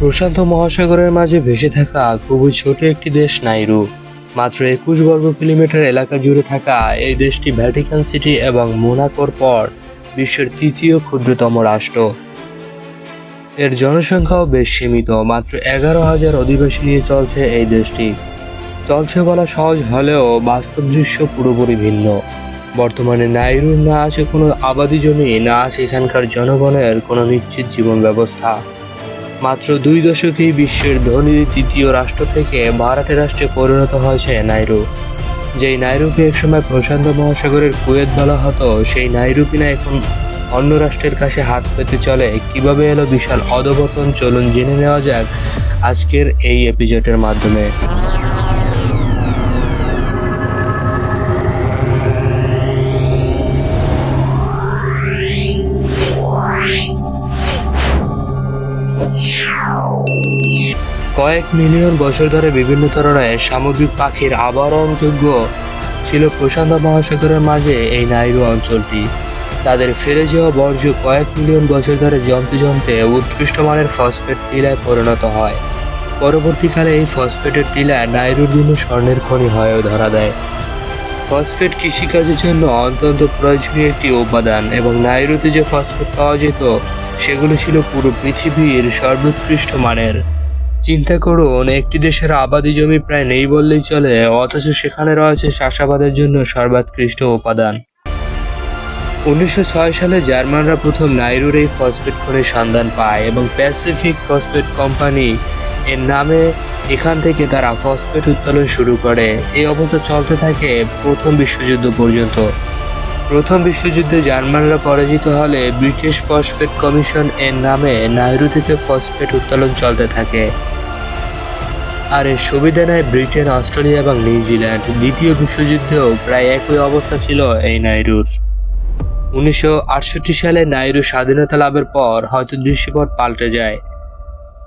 প্রশান্ত মহাসাগরের মাঝে ভেসে থাকা খুবই ছোট একটি দেশ নাইরু। মাত্র একুশ বর্গ কিলোমিটার এলাকা জুড়ে থাকা এই দেশটি ভ্যাটিকান সিটি এবং মোনাকোর পর বিশ্বের তৃতীয় ক্ষুদ্রতম রাষ্ট্র। এর জনসংখ্যাও বেশ সীমিত, মাত্র এগারো হাজার অধিবাসী নিয়ে চলছে এই দেশটি। চলছে বলা সহজ হলেও বাস্তব দৃশ্য পুরোপুরি ভিন্ন। বর্তমানে নাইরুর না আছে কোনো আবাদি জমি, না আছে এখানকার জনগণের কোনো নিশ্চিত জীবন ব্যবস্থা। মাত্র দুই দশকেই বিশ্বের ধনী তৃতীয় রাষ্ট্র থেকে মারাঠি রাষ্ট্রে পরিণত হয়েছে নাইরু। যেই নাইরুকে একসময় প্রশান্ত মহাসাগরের কুয়েত বলা হতো, সেই নাইরু কিনা এখন অন্য রাষ্ট্রের কাছে হাত পেতে চলে। কীভাবে এলো বিশাল অধবতন চলুন জেনে নেওয়া যাক আজকের এই এপিসোডের মাধ্যমে। কয়েক মিলিয়ন বছর ধরে বিভিন্ন ধরনের সামুদ্রিক পাখির আবরণযোগ্য ছিল প্রশান্ত মহাসাগরের মাঝে এই নাইরু অঞ্চলটি। তাদের ফেলে যাওয়া বর্জ্য কয়েক মিলিয়ন বছর ধরে জমতে জমতে উৎকৃষ্ট মানের ফসফেট টিলায় পরিণত হয়। পরবর্তীকালে এই ফসফেটের টিলা নাইরুর জন্য স্বর্ণের খনি হয়েও ধরা দেয়। ফসফেট কৃষিকাজের জন্য অত্যন্ত প্রয়োজনীয় একটি উপাদান এবং নাইরুতে যে ফসফেট পাওয়া যেত, সেগুলো ছিল পুরো পৃথিবীর সর্বোৎকৃষ্ট মানের। চিন্তা করুন, একটি দেশের আবাদি জমি প্রায় নেই বললেই চলে, অথচ সেখানে রয়েছে চাষাবাদের জন্য সর্বোৎকৃষ্ট উপাদান। উনিশশো ছয় সালে জার্মানরা প্রথম নাইরুর এই ফসফেট খনির সন্ধান পায় এবং প্যাসিফিক ফসফেট কোম্পানি এর নামে এখান থেকে তারা ফসফেট উত্তোলন শুরু করে। এই অবস্থা চলতে থাকে প্রথম বিশ্বযুদ্ধ পর্যন্ত। প্রথম বিশ্বযুদ্ধে জার্মানরা পরাজিত হলে ব্রিটিশ ফসফেট কমিশন এর নামে নাইরু থেকে ফসফেট উত্তোলন চলতে থাকে। আর এর সুবিধা নেয় ব্রিটেন, অস্ট্রেলিয়া এবং নিউজিল্যান্ড দ্বিতীয় বিশ্বযুদ্ধেও প্রায় একই অবস্থা ছিল এই নাইরুর। উনিশশো আটষট্টি সালে নাইরু স্বাধীনতা লাভের পর হয়তো দৃশ্যপট পাল্টে যায়।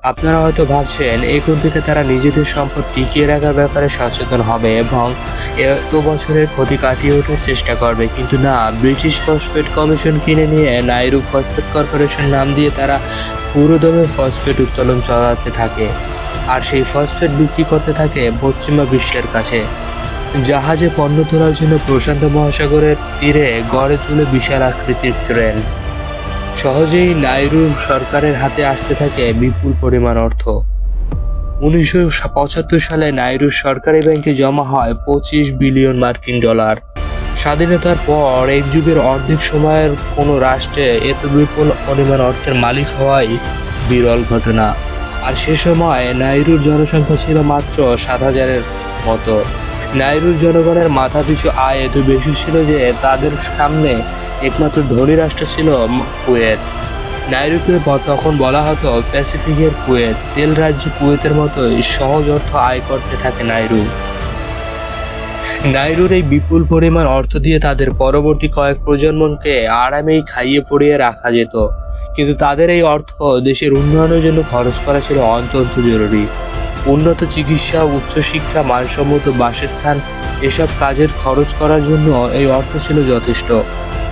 আপনারা হয়তো ভাবছেন, এখন থেকে তারা নিজেদের সম্পদ টিকিয়ে রাখার ব্যাপারে সচেতন হবে এবং এত বছরের ক্ষতি কাটিয়ে ওঠার চেষ্টা করবে। কিন্তু না, ব্রিটিশ ফসফেট কমিশন কিনে নিয়ে নাইরু ফসফেট কর্পোরেশন নাম দিয়ে তারা পুরোদমে ফসফেট উত্তোলন চালাতে থাকে। আর সেই ফসফেট বিক্রি করতে থাকে পশ্চিমা বিশ্বের কাছে। জাহাজে পণ্য তোলার জন্য প্রশান্ত মহাসাগরের তীরে গড়ে তুলে বিশাল আকৃতির ক্রেন। সহজেই নাইরু সরকারের হাতে আসতে থাকে বিপুল পরিমাণ অর্থ। উনিশশো পঁচাত্তর সালে নাইরুর সরকারি ব্যাংকে জমা হয় পঁচিশ বিলিয়ন মার্কিন ডলার। স্বাধীনতার পর এক যুগের অর্ধেক সময়ের কোনো রাষ্ট্রে এত বিপুল পরিমাণ অর্থের মালিক হওয়াই বিরল ঘটনা। আর সে সময় নাইরুর জনসংখ্যা ছিল মাত্র সাত হাজারের মতো। নাইরুর জনগণের মাথাপিছু আয় এত বেশি ছিল যে তাদের সামনে একমাত্র ধনী রাষ্ট্র ছিল কুয়েত। নাইরুকে তখন বলা হতো প্যাসিফিকের কুয়েত। তেল রাজ্য কুয়েতের মতোই সহজ অর্থ আয় করতে থাকে নাইরু। নাইরুর এই বিপুল পরিমাণ অর্থ দিয়ে তাদের পরবর্তী কয়েক প্রজন্মকে আরামেই খাইয়ে পড়িয়ে রাখা যেত। কিন্তু তাদের এই অর্থ দেশের উন্নয়নের জন্য খরচ করা ছিল অত্যন্ত জরুরি। উন্নত চিকিৎসা, উচ্চশিক্ষা, মানসম্মত বাসস্থান, এসব কাজের খরচ করার জন্য এই অর্থ ছিল যথেষ্ট।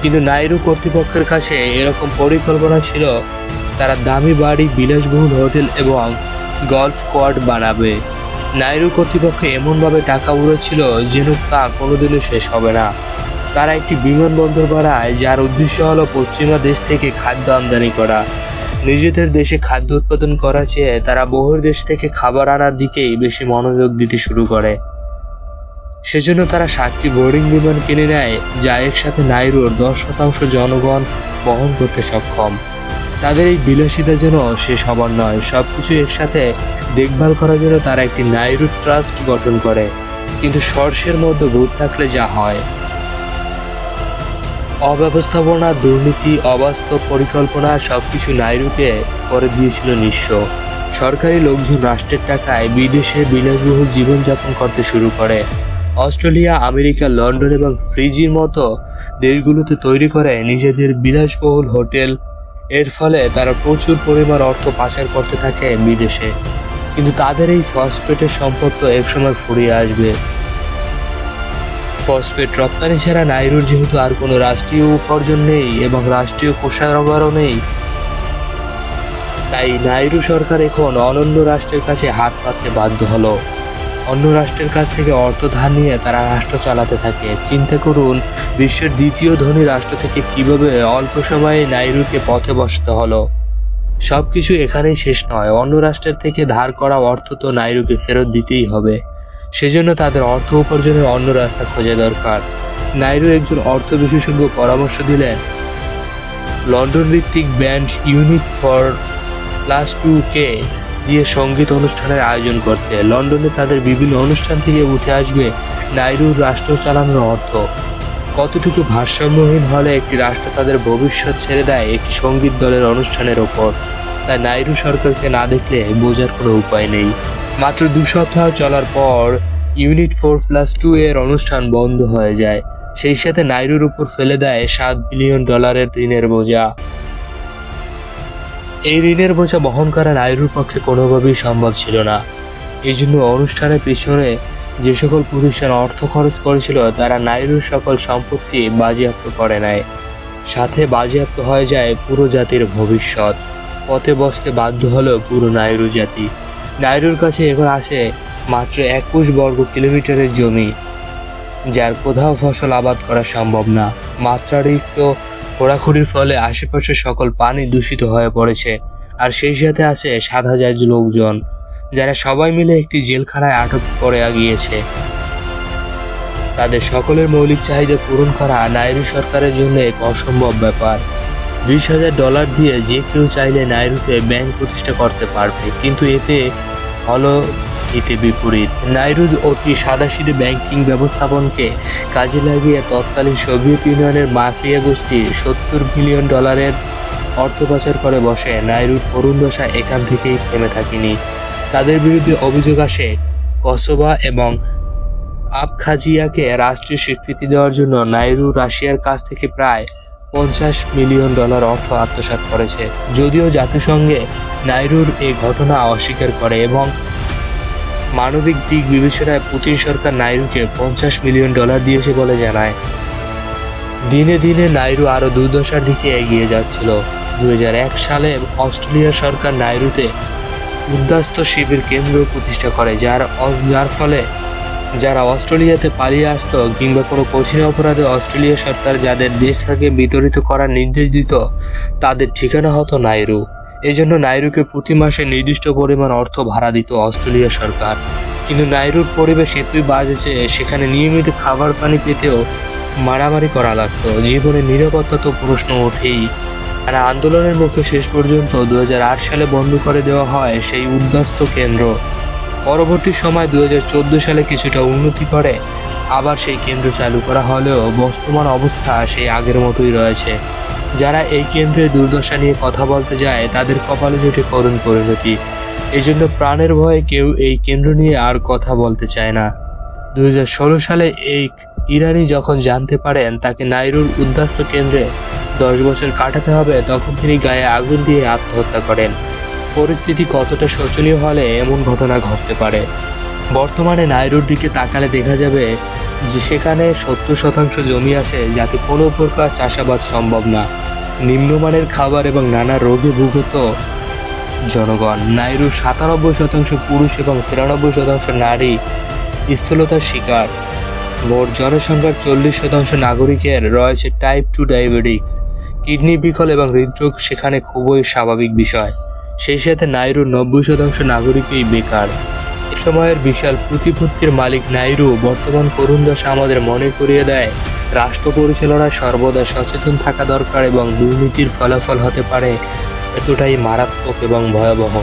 কিন্তু নাইরু কর্তৃপক্ষের কাছে এরকম পরিকল্পনা ছিল, তারা দামি বাড়ি, বিলাসবহুল হোটেল এবং গলফ কোয়ার্ড বানাবে। নাইরু কর্তৃপক্ষ এমনভাবে টাকা উড়েছিল যেন তা কোনোদিনও শেষ হবে না। তারা একটি বিমানবন্দর বানায় যার উদ্দেশ্য হলো পশ্চিমা দেশ থেকে খাদ্য আমদানি করা। নিজেদের দেশে খাদ্য উৎপাদন করার চেয়ে তারা বহির দেশ থেকে খাবার আনার দিকেই বেশি মনোযোগ দিতে শুরু করে। সেজন্য তারা সাতটি বোর্ডিং বিমান কিনে নেয়, যা একসাথে নাইরুর দশ শতাংশ জনগণ বহন করতে সক্ষম। তাদের এই বিলাসিতা যেন শেষ হবার নয়, সবকিছু একসাথে দেখভাল করার জন্য তারা একটি নাইরু ট্রাস্ট গঠন করে। কিন্তু সর্ষের মধ্যে ভূত থাকলে যা হয়। অব্যবস্থাপনা, দুর্নীতি, অবাস্তব পরিকল্পনা সবকিছু নাইরুকে করে দিয়েছিল নিঃস্ব। সরকারি লোকজন রাষ্ট্রের টাকায় বিদেশে বিলাসবহুল জীবনযাপন করতে শুরু করে। অস্ট্রেলিয়া, আমেরিকা, লন্ডন এবং ফ্রিজির মতো দেশগুলোতে তৈরি করে নিজেদের বিলাসবহুল হোটেল। এর ফলে তারা প্রচুর পরিমাণ অর্থ পাচার করতে থাকে বিদেশে। কিন্তু তাদের এই ফসফেটের সম্পর্ক একসময় ফুরিয়ে আসবে। ফসফেট রপ্তানি ছাড়া নাইরুর যেহেতু আর কোনো রাষ্ট্রীয় উপার্জন নেই এবং রাষ্ট্রীয় কোষাগারও নেই, তাই নাইরু সরকার এখন অনন্য রাষ্ট্রের কাছে হাত পাততে বাধ্য হলো। অন্য রাষ্ট্রের কাছ থেকে অর্থ ধার নিয়ে তারা রাষ্ট্র চালাতে থাকে। চিন্তা করুন, বিশ্বের দ্বিতীয় ধনী রাষ্ট্র থেকে কীভাবে অল্প সময়ে নাইরুকে পথে বসতে হলো। সবকিছু এখানেই শেষ নয়, অন্য রাষ্ট্রের থেকে ধার করা অর্থ তো নাইরুকে ফেরত দিতেই হবে। সেজন্য তাদের অর্থ উপার্জনের অন্য রাস্তা খোঁজা দরকার। নাইরু একজন অর্থ বিশেষজ্ঞ পরামর্শ দিলেন, লন্ডন ভিত্তিক band unit four plus two কে দিয়ে সংগীত অনুষ্ঠানের আয়োজন করতে। লন্ডনে তাদের বিভিন্ন অনুষ্ঠান থেকে উঠে আসবে নাইরুর রাষ্ট্র চালানোর অর্থ। কতটুকু ভারসাম্যহীন হলে একটি রাষ্ট্র তাদের ভবিষ্যৎ ছেড়ে দেয় একটি সংগীত দলের অনুষ্ঠানের ওপর। তাই নাইরু সরকারকে না দেখলে বোঝার কোনো উপায় নেই। মাত্র দু সপ্তাহ চলার পর ইউনিট ফোর প্লাস টু এর অনুষ্ঠান বন্ধ হয়ে যায়। সেই সাথে নাইরুর উপর ফেলে দেয় সাত বিলিয়ন ডলারের ঋণের বোঝা। এই ঋণের বোঝা বহন করা নাইরুর পক্ষে কোনোভাবেই সম্ভব ছিল না। এই জন্য অনুষ্ঠানের পিছনে যে সকল প্রতিষ্ঠান অর্থ খরচ করেছিল, তারা নাইরুর সকল সম্পত্তি বাজেয়াপ্ত করে নেয়। সাথে বাজেয়াপ্ত হয়ে যায় পুরো জাতির ভবিষ্যৎ। পথে বসতে বাধ্য হলো পুরো নাইরু জাতি। নাইরুর কাছে এখন আসে মাত্র একুশ বর্গ কিলোমিটারের জমি, যার কোথাও ফসল আবাদ করা সম্ভব না। মাত্রাতিরিক্ত খোঁড়াখুড়ির ফলে আশেপাশের সকল পানি দূষিত হয়ে পড়েছে, আর সেই সাথে আছে সাত হাজার লোকজন, যারা সবাই মিলে একটি জেলখানায় আটক করে গিয়েছে। তাদের সকলের মৌলিক চাহিদা পূরণ করা নাইরু সরকারের জন্য এক অসম্ভব ব্যাপার। বিশ হাজার ডলার দিয়ে যে কেউ চাইলে নাইরুতে ব্যাংক প্রতিষ্ঠা করতে পারবে, কিন্তু এতে হলো এতে বিপরীত। নাইরু অতি সাদাসিধে ব্যাংকিং ব্যবস্থাপনকে কাজে লাগিয়ে তৎকালীন সোভিয়েত ইউনিয়নের মাফিয়া গোষ্ঠী সত্তর বিলিয়ন ডলারের অর্থ পাচার করে বসে। নাইরুর করুণ দশা এখান থেকেই থেমে থাকেনি। তাদের বিরুদ্ধে অভিযোগ আসে, কসোভা এবং আবখাজিয়াকে রাষ্ট্রীয় স্বীকৃতি দেওয়ার জন্য নাইরু রাশিয়ার কাছ থেকে প্রায় পঞ্চাশ মিলিয়ন ডলার অর্থ আত্মসাৎ করেছে, যদিও জাতিসংঘে নাইরুর এই ঘটনা অস্বীকার করে এবং মানবিক দিক বিবেচনায় পুতিন সরকার নাইরুকে পঞ্চাশ মিলিয়ন ডলার দিয়েছে বলে জানায়। দিনে দিনে নাইরু আরও দুর্দশার দিকে এগিয়ে যাচ্ছিল। দুই হাজার এক সালে অস্ট্রেলিয়া সরকার নাইরুতে উদ্বাস্ত শিবির কেন্দ্র প্রতিষ্ঠা করে, যার যার ফলে যারা অস্ট্রেলিয়াতে পালিয়ে আসতো কিংবা কোনো কঠিন অপরাধে অস্ট্রেলিয়া সরকার যাদের দেশ থেকে বিতরিত করার নির্দেশ দিত, তাদের ঠিকানা হতো নাইরু। এজন্য নাইরুকে প্রতি মাসে নির্দিষ্ট পরিমাণ অর্থ ভাড়া দিত অস্ট্রেলিয়া সরকার। কিন্তু নাইরুর পরিবেশ এতই বাজে যে সেখানে নিয়মিত খাবার পানি পেতেও মারামারি করা লাগতো। জীবনের নিরাপত্তা তো প্রশ্ন ওঠেই। আর আন্দোলনের মুখে শেষ পর্যন্ত দু হাজার আট সালে বন্ধ করে দেওয়া হয় সেই উদ্বাস্ত কেন্দ্র। পরবর্তী সময় দুই হাজার চোদ্দ সালে কিছুটা উন্নতি করে, আবার সেই কেন্দ্র চালু করা হলেও বর্তমান অবস্থা সেই আগের মতোই রয়েছে। যারা এই কেন্দ্রের দুর্দশা নিয়ে কথা বলতে যায়, তাদের কপালে জোটে করুণ পরিণতি। এই জন্য প্রাণের ভয়ে কেউ এই কেন্দ্র নিয়ে আর কথা বলতে চায় না। দু হাজার ষোলো সালে এই ইরানি যখন জানতে পারেন তাকে নাইরুর উদ্বাস্ত কেন্দ্রে দশ বছর কাটাতে হবে, তখন তিনি গায়ে আগুন দিয়ে আত্মহত্যা করেন। পরিস্থিতি কতটা শোচনীয় হলে এমন ঘটনা ঘটতে পারে? বর্তমানে নাইরুর দিকে তাকালে দেখা যাবে যে সেখানে সত্তর শতাংশ জমি আছে যাতে কোনো প্রকার চাষাবাদ সম্ভব না। নিম্নমানের খাবার এবং নানা রোগে ভুগত জনগণ। নাইরুর সাতানব্বই শতাংশ পুরুষ এবং তিরানব্বই শতাংশ নারী স্থূলতার শিকার। মোট জনসংখ্যার চল্লিশ শতাংশ নাগরিকের রয়েছে টাইপ টু ডায়াবেটিক্স কিডনি বিকল এবং হৃদরোগ সেখানে খুবই স্বাভাবিক বিষয়। সেই সাথে নাইরুর নব্বই শতাংশ নাগরিকই বেকার। এ সময়ের বিশাল প্রতিপত্তির মালিক নাইরু বর্তমান করুণ দশা আমাদের মনে করিয়ে দেয়, রাষ্ট্র পরিচালনায় সর্বদা সচেতন থাকা দরকার এবং দুর্নীতির ফলাফল হতে পারে এতটাই মারাত্মক এবং ভয়াবহ।